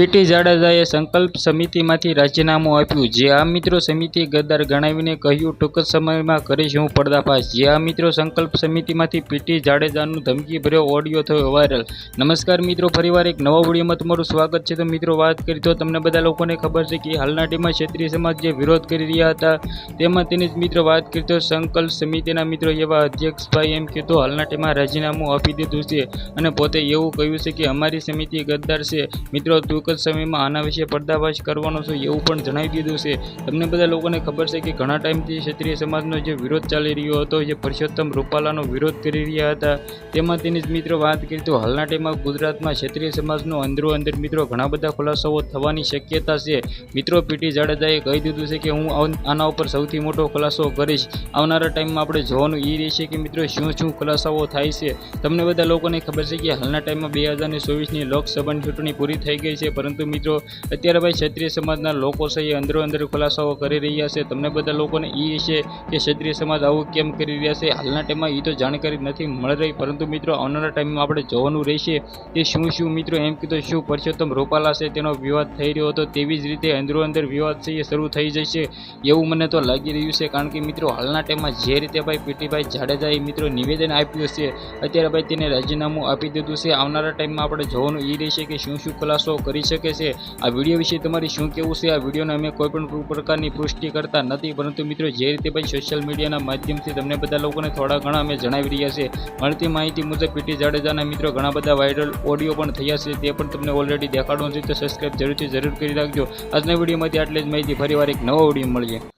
PT જાડેજાએ સંકલ્પ સમિતિમાંથી રાજીનામું આપ્યું. જે આ મિત્રો સમિતિ ગદ્દાર ગણાવીને કહ્યું, ટૂંક સમયમાં કરીશ હું પર્દાફાશ. જે આ મિત્રો સંકલ્પ સમિતિમાંથી પીટી જાડેજાનું ધમકીભર્યો ઓડિયો થયો વાયરલ. નમસ્કાર મિત્રો, ફરીવાર એક નવા વિડીયોમાં તમારું સ્વાગત છે. તો મિત્રો, વાત કરી તો તમને બધા લોકોને ખબર છે કે હાલના ટીમમાં ક્ષેત્રીય સમાજ જે વિરોધ કરી રહ્યા હતા, તેમાં તેની જ મિત્રો વાત કરી તો સંકલ્પ સમિતિના મિત્રો એવા અધ્યક્ષભાઈ એમ કીધું હાલના ટીમમાં રાજીનામું આપી દીધું છે. અને પોતે એવું કહ્યું છે કે, અમારી સમિતિ ગદ્દાર છે. મિત્રો, ટૂંક જ સમયમાં આના વિશે પર્દાફાશ કરવાનો છું એવું પણ જણાવી દીધું છે. તમને બધા લોકોને ખબર છે કે ઘણા ટાઈમથી ક્ષત્રિય સમાજનો જે વિરોધ ચાલી રહ્યો હતો, જે પરસોત્તમ રૂપાલાનો વિરોધ કરી રહ્યા હતા, તેમાં તેની જ મિત્રો વાત કરી તો હાલના ટાઈમમાં ગુજરાતમાં ક્ષત્રિય સમાજનો અંદરો અંદર મિત્રો ઘણા બધા ખુલાસાઓ થવાની શક્યતા છે. મિત્રો પીટી જાડેજાએ કહી દીધું છે કે હું આના ઉપર સૌથી મોટો ખુલાસો કરીશ. આવનારા ટાઈમમાં આપણે જોવાનું એ રહેશે કે મિત્રો શું શું ખુલાસાઓ થાય છે. તમને બધા લોકોને ખબર છે કે હાલના ટાઈમમાં બે હજાર ચોવીસની લોકસભાની ચૂંટણી પૂરી થઈ ગઈ છે પરંતુ મિત્રો, અત્યારે ભાઈ ક્ષત્રિય સમાજના લોકો છે એ અંદરો અંદર ખુલાસાઓ કરી રહ્યા છે. તમને બધા લોકોને એ છે કે ક્ષત્રિય સમાજ આવું કેમ કરી રહ્યા છે? હાલના ટાઈમમાં એ તો જાણકારી નથી મળી રહી. પરંતુ મિત્રો, આવનારા ટાઈમમાં આપણે જોવાનું રહેશે કે શું શું મિત્રો એમ કીધું, શું પરસોત્તમ રૂપાલા છે તેનો વિવાદ થઈ રહ્યો હતો. તેવી જ રીતે અંદરો અંદર વિવાદ છે શરૂ થઈ જશે એવું મને તો લાગી રહ્યું છે. કારણ કે મિત્રો, હાલના ટાઈમમાં જે રીતે ભાઈ પીટીભાઈ જાડેજાએ મિત્રો નિવેદન આપ્યું છે, અત્યારે ભાઈ તેને રાજીનામું આપી દીધું છે. આવનારા ટાઈમમાં આપણે જોવાનું એ રહેશે કે શું શું ખુલાસો કરી શકે છે. આ વીડિયો વિશે તમારી શું કહેવું છે? આ વિડીયોને અમે કોઈ પણ પ્રકારની પુષ્ટિ કરતા નથી, પરંતુ મિત્રો જે રીતે ભાઈ સોશિયલ મીડિયાના માધ્યમથી તમને બધા લોકોને થોડા ઘણા અમે જણાવી રહ્યા છે. મળતી માહિતી મુજબ પીટી જાડેજાના મિત્રો ઘણા બધા વાયરલ ઓડિયો પણ થયા છે, તે પણ તમને ઓલરેડી દેખાડવાનું છે, તો સબસ્ક્રાઈબ જરૂરથી જરૂર કરી રાખજો. આજના વિડીયોમાંથી આટલી જ માહિતી ફરીવાર એક નવો વીડિયો મળીએ.